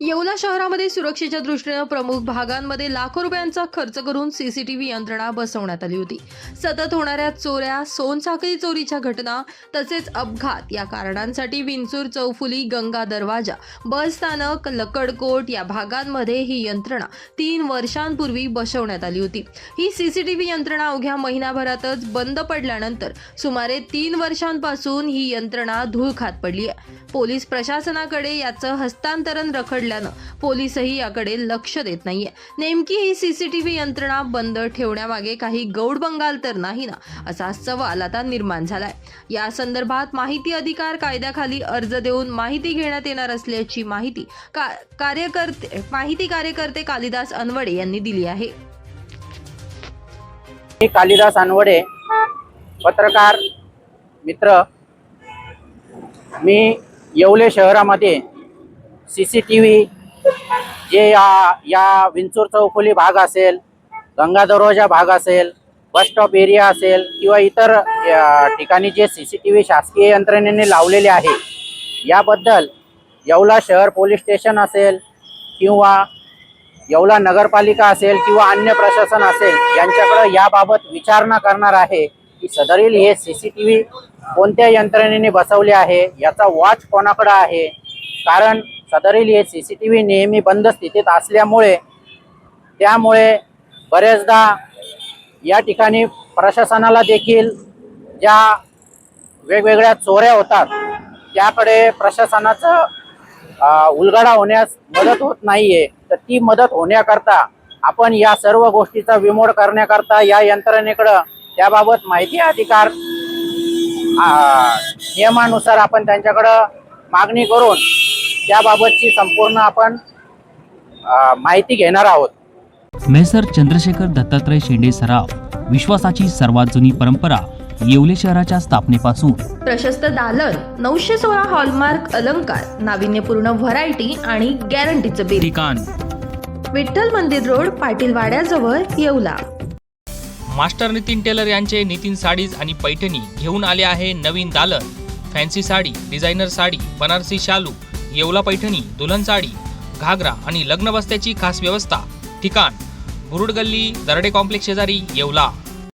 येवला शहरामध्ये सुरक्षेच्या दृष्टीनं प्रमुख भागांमध्ये लाखो रुपयांचा खर्च करून सीसीटीव्ही यंत्रणा बसवण्यात आली होती. सतत होणाऱ्या चोऱ्या सोनसाखळी चोरीच्या घटना तसेच अपघात या कारणांसाठी विंचूर चौफुली गंगा दरवाजा बस स्थानक लकडकोट या भागांमध्ये ही यंत्रणा तीन वर्षांपूर्वी बसवण्यात आली होती. ही सीसीटीव्ही यंत्रणा अवघ्या महिनाभरातच बंद पडल्यानंतर सुमारे तीन वर्षांपासून ही यंत्रणा धूळ खात पडली आहे. पोलीस प्रशासनाकडे याचं हस्तांतरण पडल्यानं पोलीसही याकडे लक्ष देत नाहीये. नेमकी ही सीसीटीव्ही यंत्रणा बंद ठेवण्यामागे काही गौड बंगाल तर नाही ना असा सवाल आता निर्माण झालाय. या संदर्भात माहिती अधिकार कायद्याखाली अर्ज देऊन माहिती घेण्यात येणार असल्याची माहिती का कार्यकर्ते माहिती कार्यकर्ते कालिदास अनवडे यांनी दिली आहे. मी कालिदास अनवडे पत्रकार मित्र. मी येवले शहरामध्ये C C T V J या या विंचूर चौफुली भाग असेल गंगा दरवाजा भाग असेल बस स्टॉप एरिया असेल किंवा इतर ठिकाणी जे सी सी टी व्ही शासकीय यंत्रणेने लावलेले आहे याबद्दल येवला शहर पोलीस स्टेशन असेल किंवा येवला नगरपालिका असेल किंवा अन्य प्रशासन असेल यांच्याकडं याबाबत विचारणा करणार आहे की सदरील हे सी सी टी व्ही कोणत्या यंत्रणेने बसवले आहे याचा वॉच कोणाकडं आहे कारण सदरील हे सी सी टी व्ही नेहमी बंद स्थितीत असल्यामुळे त्यामुळे बरेचदा या ठिकाणी प्रशासनाला देखील ज्या वेगवेगळ्या चोऱ्या होतात त्याकडे प्रशासनाचं उलगडा होण्यास मदत होत नाहीये. तर ती मदत होण्याकरता आपण या सर्व गोष्टीचा विमोड करण्याकरता या यंत्रणेकडं त्याबाबत माहिती अधिकार नियमानुसार आपण त्यांच्याकडं मागणी करून त्याबाबतची संपूर्ण आपण माहिती घेणार आहोत. मेसर चंद्रशेखर दत्तात्रय शेंडे सराव विश्वासाची सर्वात जुनी परंपरा येवले शहराच्या स्थापनेपासून. प्रशस्त दालन नऊशे सोळा हॉलमार्क अलंकार नाविन्यपूर्ण व्हरायटी आणि गॅरंटीचं बिल. ठिकाण विठ्ठल मंदिर रोड पाटील वाड्याजवळ येवला. मास्टर नितीन टेलर यांचे नितीन साडीज आणि पैठणी घेऊन आले आहे नवीन दालन. फॅन्सी साडी डिझायनर साडी बनारसी शालू येवला पैठणी दुल्हन साडी घागरा आणि लग्न बस्त्याची खास व्यवस्था ठिकाण बुरुड गल्ली दरडे कॉम्प्लेक्स शेजारी येवला.